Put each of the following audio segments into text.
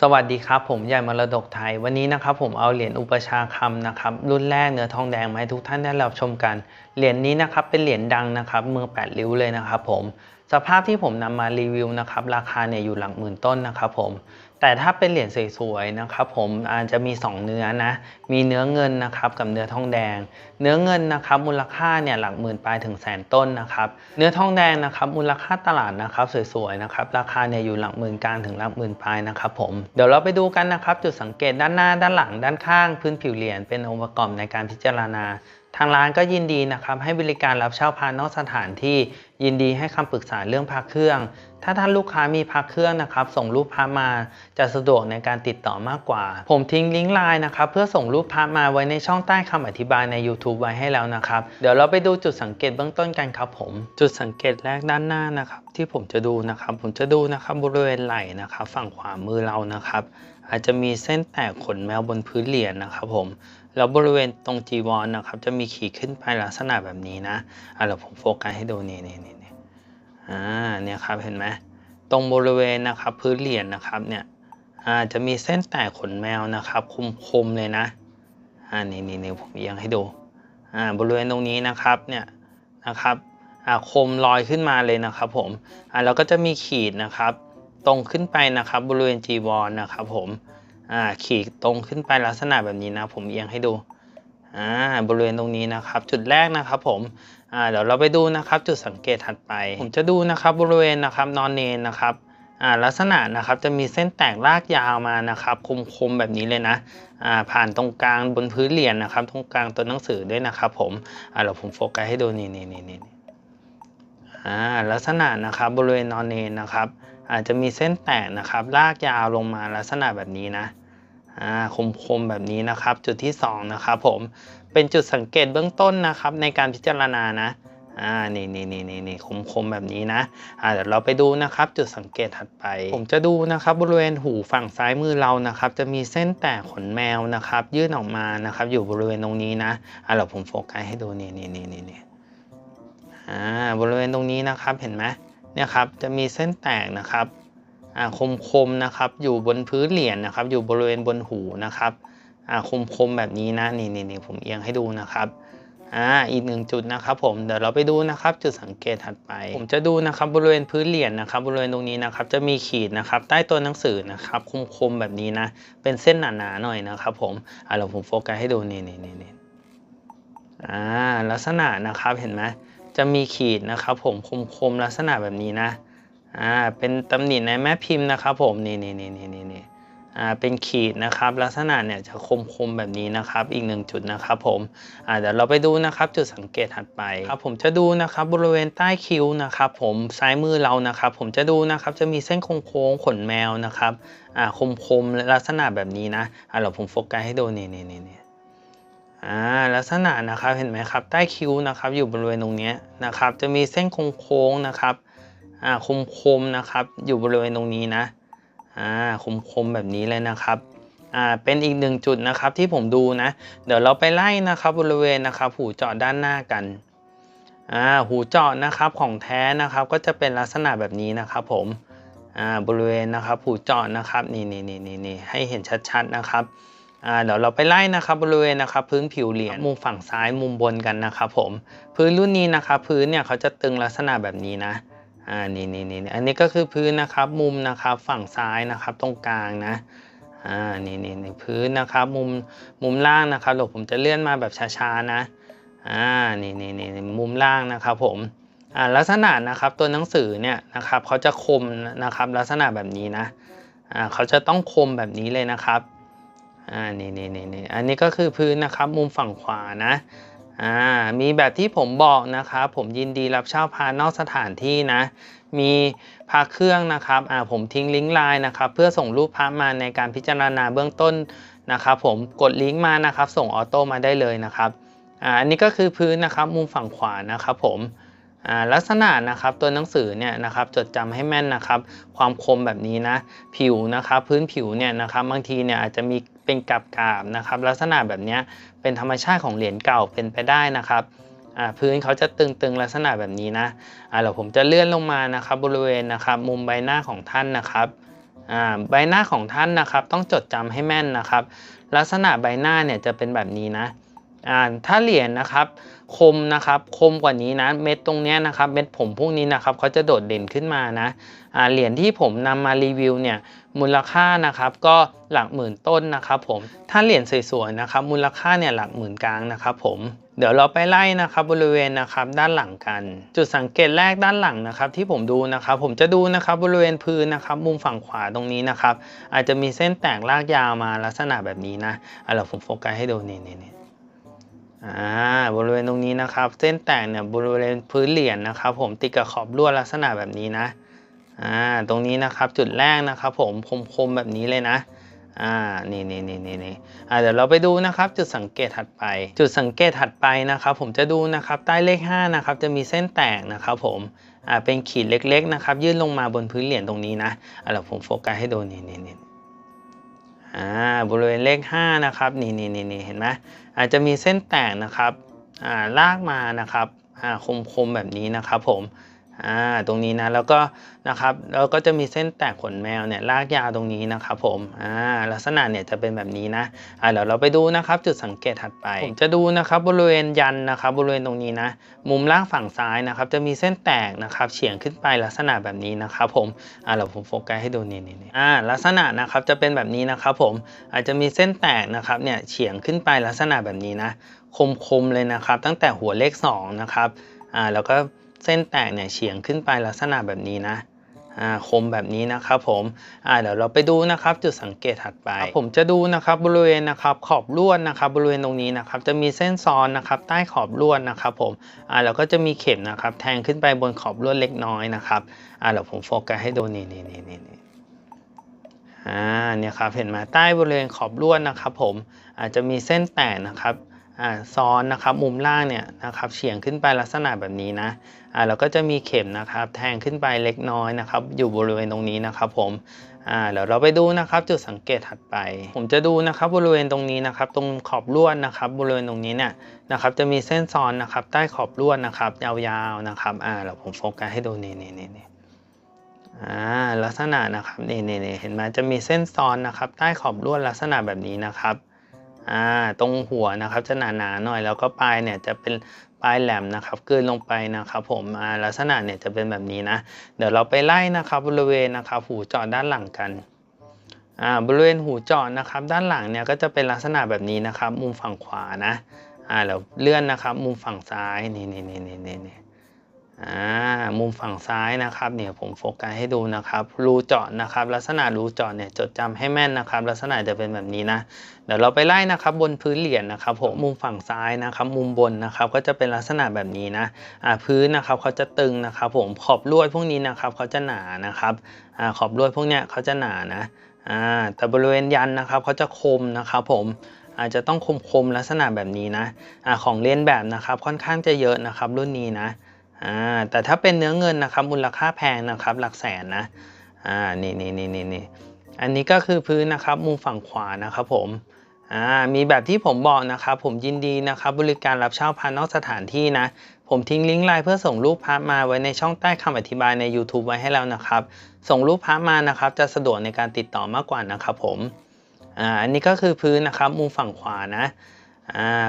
สวัสดีครับ ผมใหญ่มรดกไทย วันนี้นะครับผมเอาเหรียญอุปชาคำนะครับรุ่นแรกเนื้อทองแดงมาให้ทุกท่านได้รับชมกัน เหรียญนี้นะครับเป็นเหรียญดังนะครับเมือแปดริ้วเลยนะครับผมสภาพที่ผมนำมารีวิวนะครับราคาเนี่ยอยู่หลักหมื่นต้นนะครับผม แต่ถ้าเป็นเหรียญสวยๆนะครับผมอาจจะมี 2 เนื้อนะ มีเนื้อเงินนะครับกับเนื้อทองแดง เนื้อเงินนะครับมูลค่าเนี่ยหลักหมื่นปลายถึงแสนต้นนะครับ เนื้อทองแดงนะครับมูลค่าตลาดนะครับสวยๆนะครับราคาเนี่ยอยู่หลักหมื่นกลางถึงหลักหมื่นปลายนะครับผมเดี๋ยวเราไปดูกันนะครับจุดสังเกตด้านหน้าด้านหลังด้านข้างพื้นผิวเหรียญเป็นองค์ประกอบในการพิจารณาทางร้านก็ยินดีนะครับให้บริการรับเช่าพานอกสถานที่ยินดีให้คำปรึกษาเรื่องพระเครื่อง ถ้าท่านลูกค้ามีพระเครื่องนะครับ ส่งรูปพระมาจะสะดวกในการติดต่อมากกว่า ผมทิ้งลิงก์ไลน์นะครับเพื่อส่งรูปพระมาไว้ในช่องใต้คำอธิบายใน YouTube ไว้ให้แล้วนะครับ เดี๋ยวเราไปดูจุดสังเกตเบื้องต้นกันครับผม จุดสังเกตแรกด้านหน้านะครับ ที่ผมจะดูนะครับ ผมจะดูนะครับบริเวณไหล่นะครับฝั่งขวามือเรานะครับ อาจจะมีเส้นแตกขนแมวบนพื้นเหรียญนะครับผมแล้วบริเวณตรงจีวรนะครับ จะมีขีดขึ้นไปลักษณะแบบนี้นะอะเดี๋ยวผมโฟกัสให้ดูนี่นี่นี่ อ่าเนี่ยครับเห็นไหมตรงบริเวณนะครับพื้นเหรียญนะครับเนี่ยอ่าจะมีเส้นแตกขนแมวนะครับคมๆเลยนะอ่านี่นี่นี่ผมเอียงให้ดูอ่าบริเวณตรงนี้นะครับเนี่ยนะครับอ่าคมลอยขึ้นมาเลยนะครับผมอ่าแล้วก็จะมีขีดนะครับ ตรงขึ้นไปนะครับบริเวณจีวรนะครับผมอ่าขีดตรงขึ้นไปลักษณะแบบนี้นะ ผมเอียงให้ดูอ่าบริเวณตรงนี้นะครับ จุดแรกนะครับผม อ่าเดี๋ยวเราไปดูนะครับจุดสังเกตถัดไป ผมจะดูนะครับบริเวณนะครับนอนเนนนะครับอ่าลักษณะนะครับจะมีเส้นแตกลากยาวมานะครับคมๆแบบนี้เลยนะอ่าผ่านตรงกลางบนพื้นเหรียญนะครับ ตรงกลางตัวหนังสือด้วยนะครับผมอ่าเดี๋ยวผมโฟกัสให้ดูนี่นี่นี่นี่อ่าลักษณะนะครับบริเวณนอนเนนนะครับอาจจะมีเส้นแตกนะครับลากยาวลงมาลักษณะแบบนี้นะอ่าคมๆแบบนี้นะครับ จุดที่2นะครับผม เป็นจุดสังเกตเบื้องต้นนะครับในการพิจารณานะอ่านี่นี่นี่นี่นี่คมๆแบบนี้นะอ่าเดี๋ยวเราไปดูนะครับ จุดสังเกตถัดไป ผมจะดูนะครับบริเวณหูฝั่งซ้ายมือเรานะครับ จะมีเส้นแตกขนแมวนะครับ ยื่นออกมานะครับ อยู่บริเวณตรงนี้นะอ่าเดี๋ยวผมโฟกัสให้ดูนี่นี่นี่นี่นี่อ่าบริเวณตรงนี้นะครับเห็นไหมเนี่ยครับจะมีเส้นแตกนะครับอ่าคมๆนะครับ อยู่บนพื้นเหรียญนะครับ อยู่บริเวณบนหูนะครับ อ่าคมๆแบบนี้นะนี่นี่ผมเอียงให้ดูนะครับอ่าอีกหนึ่งจุดนะครับผมเดี๋ยวเราไปดูนะครับจุดสังเกตถัดไป ผมจะดูนะครับบริเวณพื้นเหรียญนะครับบริเวณตรงนี้นะครับจะมีขีดนะครับใต้ตัวหนังสือนะครับคมๆแบบนี้นะเป็นเส้นหนาๆหน่อยนะครับผมอ่าเราผมโฟกัสให้ดูนี่นี่นี่นี่อ่าลักษณะนะครับเห็นไหมจะมีขีดนะครับผมคมๆลักษณะแบบนี้นะอ่าเป็นตำหนิในแม่พิมพ์นะครับผมนี่นี่นี่นี่นี่ เป็นขีดนะครับ ลักษณะเนี่ยจะคมๆแบบนี้นะครับ อีกหนึ่งจุดนะครับผมเดี๋ยวเราไปดูนะครับจุดสังเกตถัดไปครับผมจะดูนะครับบริเวณใต้คิ้วนะครับ ผมซ้ายมือเรานะครับ ผมจะดูนะครับจะมีเส้นโค้งๆขนแมวนะครับคมๆลักษณะแบบนี้นะอ่าเราผมโฟกัสให้ดูนี่นี่นี่นี่ลักษณะนะครับเห็นไหมครับ ใต้คิ้วนะครับ อยู่บริเวณตรงนี้นะครับ จะมีเส้นโค้งๆนะครับคมๆนะครับ อยู่บริเวณตรงนี้นะ อ่าคมๆแบบนี้เลยนะครับอ่าเป็นอีกหนึ่งจุดนะครับที่ผมดูนะ เดี๋ยวเราไปไล่นะครับบริเวณนะครับ หูเจาะด้านหน้ากันอ่าหูเจาะนะครับของแท้นะครับก็จะเป็นลักษณะแบบนี้นะครับผมอ่าบริเวณนะครับหูเจาะนะครับนี่นี่นี่นี่นี่ให้เห็นชัดๆนะครับอ่าเดี๋ยวเราไปไล่นะครับบริเวณนะครับพื้นผิวเหรียญมุมฝั่งซ้ายมุมบนกันนะครับผมพื้นรุ่นนี้นะครับพื้นเนี่ยเขาจะตึงลักษณะแบบนี้นะ อ่านี่นี่นี่อันนี้ก็คือพื้นนะครับมุมนะครับฝั่งซ้ายนะครับตรงกลางนะอ่านี่นี่นี่พื้นนะครับมุมมุมล่างนะครับเดี๋ยวผมจะเลื่อนมาแบบช้าๆนะอ่านี่นี่นี่มุมล่างนะครับผมอ่าลักษณะนะครับตัวหนังสือเนี่ยนะครับเขาจะคมนะครับลักษณะแบบนี้นะอ่าเขาจะต้องคมแบบนี้เลยนะครับอ่านี่นี่นี่นี่อันนี้ก็คือพื้นนะครับมุมฝั่งขวานะ อ่ามีแบบที่ผมบอกนะครับผมยินดีรับเช่าพานอกสถานที่นะ มีพาเครื่องนะครับอ่าผมทิ้งลิงก์ไลน์นะครับ เพื่อส่งรูปพระมาในการพิจารณาเบื้องต้นนะครับผมกดลิงก์มานะครับ ส่งออโต้มาได้เลยนะครับอ่าอันนี้ก็คือพื้นนะครับมุมฝั่งขวานะครับผม ลักษณะนะครับตัวหนังสือเนี่ยนะครับจดจำให้แม่นนะครับ ความคมแบบนี้นะผิวนะครับพื้นผิวเนี่ยนะครับบางทีเนี่ยอาจจะมีเป็นกาบกาบนะครับ ลักษณะแบบนี้เป็นธรรมชาติของเหรียญเก่าเป็นไปได้นะครับพื้นเขาจะตึงๆลักษณะแบบนี้นะอ่าเดี๋ยวผมจะเลื่อนลงมานะครับบริเวณนะครับมุมใบหน้าของท่านนะครับใบหน้าของท่านนะครับ ต้องจดจำให้แม่นนะครับ ลักษณะใบหน้าเนี่ยจะเป็นแบบนี้นะ อ่าถ้าเหรียญนะครับคมนะครับคมกว่านี้นะเม็ดตรงเนี้ยนะครับเม็ดผมพวกนี้นะครับเขาจะโดดเด่นขึ้นมานะอ่าเหรียญที่ผมนำมารีวิวเนี่ยมูลค่านะครับก็หลักหมื่นต้นนะครับผมถ้าเหรียญสวยๆนะครับมูลค่าเนี่ยหลักหมื่นกลางนะครับผมเดี๋ยวเราไปไล่นะครับบริเวณนะครับด้านหลังกัน จุดสังเกตแรกด้านหลังนะครับที่ผมดูนะครับผมจะดูนะครับบริเวณพื้นนะครับมุมฝั่งขวาตรงนี้นะครับอาจจะมีเส้นแตกลากยาวมาลักษณะแบบนี้นะอะเราผมโฟกัสให้ดูนี่นี่ อ่าบริเวณตรงนี้นะครับ เส้นแตกเนี่ยบริเวณพื้นเหรียญนะครับ ผมติดกับขอบลวดลักษณะแบบนี้นะอ่าตรงนี้นะครับจุดแรกนะครับ ผมคมๆแบบนี้เลยนะอ่านี่นี่นี่นี่นี่อ่าเดี๋ยวเราไปดูนะครับ จุดสังเกตถัดไป จุดสังเกตถัดไปนะครับ ผมจะดูนะครับใต้เลข5นะครับจะมีเส้นแตกนะครับผมอ่าเป็นขีดเล็กๆนะครับยื่นลงมาบนพื้นเหรียญตรงนี้นะอ่าเดี๋ยวผมโฟกัสให้ดูนี่นี่นี่อ่าบริเวณเลข5นะครับนี่นี่นี่นี่เห็นไหม อาจจะมีเส้นแตกนะครับลากมานะครับคมๆแบบนี้นะครับผม อ่าตรงนี้นะแล้วก็นะครับแล้วก็จะมีเส้นแตกขนแมวเนี่ยลากยาวตรงนี้นะครับผมอ่าลักษณะเนี่ยจะเป็นแบบนี้นะอ่าเดี๋ยวเราไปดูนะครับจุดสังเกตถัดไปผมจะดูนะครับบริเวณยันนะครับบริเวณตรงนี้นะมุมล่างฝั่งซ้ายนะครับจะมีเส้นแตกนะครับเฉียงขึ้นไปลักษณะแบบนี้นะครับผมอ่าเราผมโฟกัสให้ดูนี่นี่นี่อ่าลักษณะนะครับจะเป็นแบบนี้นะครับผมอาจจะมีเส้นแตกนะครับเนี่ยเฉียงขึ้นไปลักษณะแบบนี้นะคมๆเลยนะครับตั้งแต่หัวเลข2นะครับอ่าแล้วก็ เส้นแตกเนี่ยเฉียงขึ้นไปลักษณะแบบนี้นะคมแบบนี้นะครับผมเดี๋ยวเราไปดูนะครับจุดสังเกตถัดไป ผมจะดูนะครับบริเวณนะครับขอบลวดนะครับบริเวณตรงนี้นะครับจะมีเส้นซ้อนนะครับใต้ขอบลวดนะครับผมอ่าแล้วก็จะมีเข็มนะครับแทงขึ้นไปบนขอบลวดเล็กน้อยนะครับเดี๋ยวผมโฟกัสให้ดูนี่นี่นี่นี่นี่อ่าเนี่ยครับเห็นไหมใต้บริเวณขอบลวดนะครับผมอาจจะมีเส้นแตกนะครับอ่าซ้อนนะครับมุมล่างเนี่ยนะครับเฉียงขึ้นไปลักษณะแบบนี้นะ อ่าเราก็จะมีเข็มนะครับ แทงขึ้นไปเล็กน้อยนะครับ อยู่บริเวณตรงนี้นะครับ ผมอ่าเดี๋ยวเราไปดูนะครับ จุดสังเกตถัดไป ผมจะดูนะครับบริเวณตรงนี้นะครับ ตรงขอบลวดนะครับ บริเวณตรงนี้เนี่ยนะครับ จะมีเส้นซ้อนนะครับ ใต้ขอบลวดนะครับ ยาวๆนะครับอ่าเราผมโฟกัสให้ดูนี่นี่นี่นี่อ่าลักษณะนะครับนี่นี่นี่เห็นไหมจะมีเส้นซ้อนนะครับ ใต้ขอบลวดลักษณะแบบนี้นะครับอ่าตรงหัวนะครับจะหนาๆหน่อยแล้วก็ปลายเนี่ยจะเป็น ปลายแหลมนะครับกลืนลงไปนะครับ ผมลักษณะเนี่ยจะเป็นแบบนี้นะ เดี๋ยวเราไปไล่นะครับบริเวณนะครับหูเจาะด้านหลังกันบริเวณหูเจาะนะครับ ด้านหลังเนี่ยก็จะเป็นลักษณะแบบนี้นะครับ มุมฝั่งขวานะอ่าเดี๋ยวเลื่อนนะครับ มุมฝั่งซ้ายนี่นี่นี่นี่นี่ อ่ามุมฝั่งซ้ายนะครับเนี่ยผมโฟกัสให้ดูนะครับรูเจาะนะครับ ลักษณะรูเจาะเนี่ยจดจำให้แม่นนะครับ ลักษณะจะเป็นแบบนี้นะเดี๋ยวเราไปไล่นะครับบนพื้นเหรียญนะครับผมมุมฝั่งซ้ายนะครับ มุมบนนะครับก็จะเป็นลักษณะแบบนี้นะอ่าพื้นนะครับเขาจะตึงนะครับ ผมขอบลวดพวกนี้นะครับเขาจะหนานะครับอ่าขอบลวดพวกเนี้ยเขาจะหนานะอ่าแต่บริเวณยันนะครับเขาจะคมนะครับผมอาจจะต้องคมคมๆลักษณะแบบนี้นะอ่าของเลียนแบบนะครับค่อนข้างจะเยอะนะครับรุ่นนี้นะ อ่าแต่ถ้าเป็นเนื้อเงินนะครับมูลค่าแพงนะครับหลักแสนนะอ่านี่นี่นี่นี่นี่อันนี้ก็คือพื้นนะครับมุมฝั่งขวานะครับผมอ่ามีแบบที่ผมบอกนะครับผมยินดีนะครับบริการรับเช่าพระนอกสถานที่นะ ผมทิ้งลิงก์ไลน์เพื่อส่งรูปพระมาไว้ในช่องใต้คำอธิบายใน YouTube ไว้ให้แล้วนะครับ ส่งรูปพระมานะครับจะสะดวกในการติดต่อมากกว่านะครับผมอ่าอันนี้ก็คือพื้นนะครับมุมฝั่งขวานะ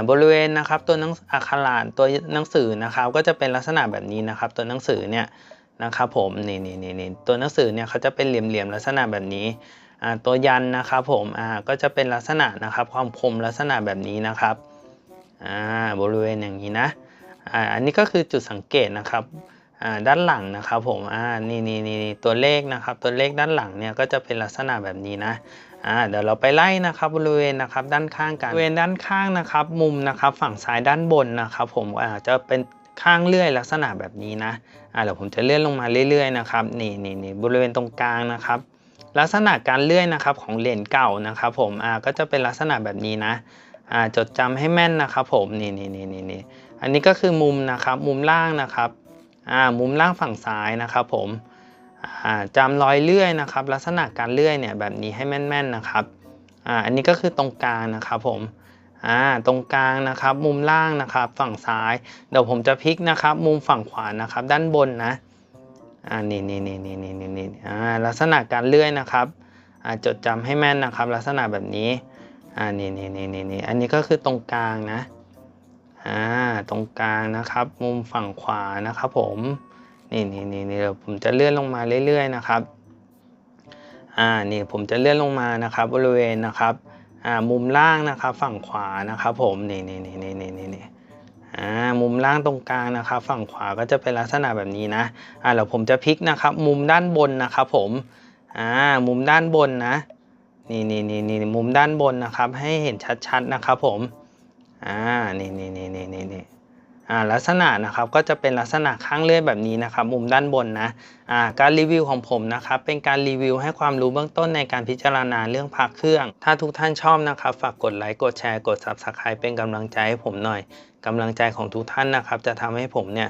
บริเวณนะครับตัวหนังอักขระตัวหนังสือนะครับก็จะเป็นลักษณะแบบนี้นะครับ ตัวหนังสือเนี่ยนะครับผมนี่นี่นี่นี่ตัวหนังสือเนี่ยเขาจะเป็นเหลี่ยมๆลักษณะแบบนี้ตัวยันนะครับผมก็จะเป็นลักษณะนะครับความคมลักษณะแบบนี้นะครับบริเวณอย่างนี้นะอันนี้ก็คือจุดสังเกตนะครับ ด้านหลังนะครับผมอ่านี่นี่นี่นี่ตัวเลขนะครับตัวเลขด้านหลังเนี่ยก็จะเป็นลักษณะแบบนี้นะอ่าเดี๋ยวเราไปไล่นะครับบริเวณนะครับด้านข้างกันบริเวณด้านข้างนะครับมุมนะครับฝั่งซ้ายด้านบนนะครับผมอ่าจะเป็นข้างเลื่อยลักษณะแบบนี้นะอ่าเดี๋ยวผมจะเลื่อนลงมาเรื่อยๆนะครับนี่นี่นี่บริเวณตรงกลางนะครับลักษณะการเลื่อยนะครับของเหรียญเก่านะครับผมอ่าก็จะเป็นลักษณะแบบนี้นะอ่าจดจำให้แม่นนะครับผมนี่นี่นี่นี่นี่อันนี้ก็คือมุมนะครับมุมล่างนะครับ มุมล่างฝั่งซ้ายนะครับผมจำรอยเลื่อยนะครับ ลักษณะการเลื่อยเนี่ยแบบนี้ให้แม่นๆนะครับอ,อันนี้ก็คือตรงกลางนะครับผมตรงกลางนะครับมุมล่างนะครับฝั่งซ้ายเดี๋ยวผมจะพลิกนะครับ มุมฝั่งขวานะครับ ด้านบนนะอ่านี่นี่นี่นี่นี่นี่นี่อ่าลักษณะการเลื่อยนะครับอ่าจดจำให้แม่นนะครับ ลักษณะแบบนี้อ่านี่นี่นี่นี่นี่อันนี้ก็คือตรงกลางนะ อ่าตรงกลางนะครับ มุมฝั่งขวานะครับผมนี่นี่นี่นี่เดี๋ยวผมจะเลื่อนลงมาเรื่อยๆนะครับอ่านี่ผมจะเลื่อนลงมานะครับบริเวณนะครับอ่ามุมล่างนะครับฝั่งขวานะครับผมนี่นี่นี่นี่นี่นี่นี่อ่ามุมล่างตรงกลางนะครับ ฝั่งขวาก็จะเป็นลักษณะแบบนี้นะอ่าเดี๋ยวผมจะพลิกนะครับ มุมด้านบนนะครับผมอ่ามุมด้านบนนะนี่นี่นี่นี่มุมด้านบนนะครับ ให้เห็นชัดๆนะครับผม อ่านี่นี่นี่นี่นี่นี่อ่าลักษณะนะครับก็จะเป็นลักษณะข้างเลื่อยแบบนี้นะครับมุมด้านบนนะอ่าการรีวิวของผมนะครับเป็นการรีวิวให้ความรู้เบื้องต้นในการพิจารณาเรื่องพักเครื่อง ถ้าทุกท่านชอบนะครับฝากกดไลค์กดแชร์กด Subscribe เป็นกำลังใจให้ผมหน่อยกำลังใจของทุกท่านนะครับจะทำให้ผมเนี่ย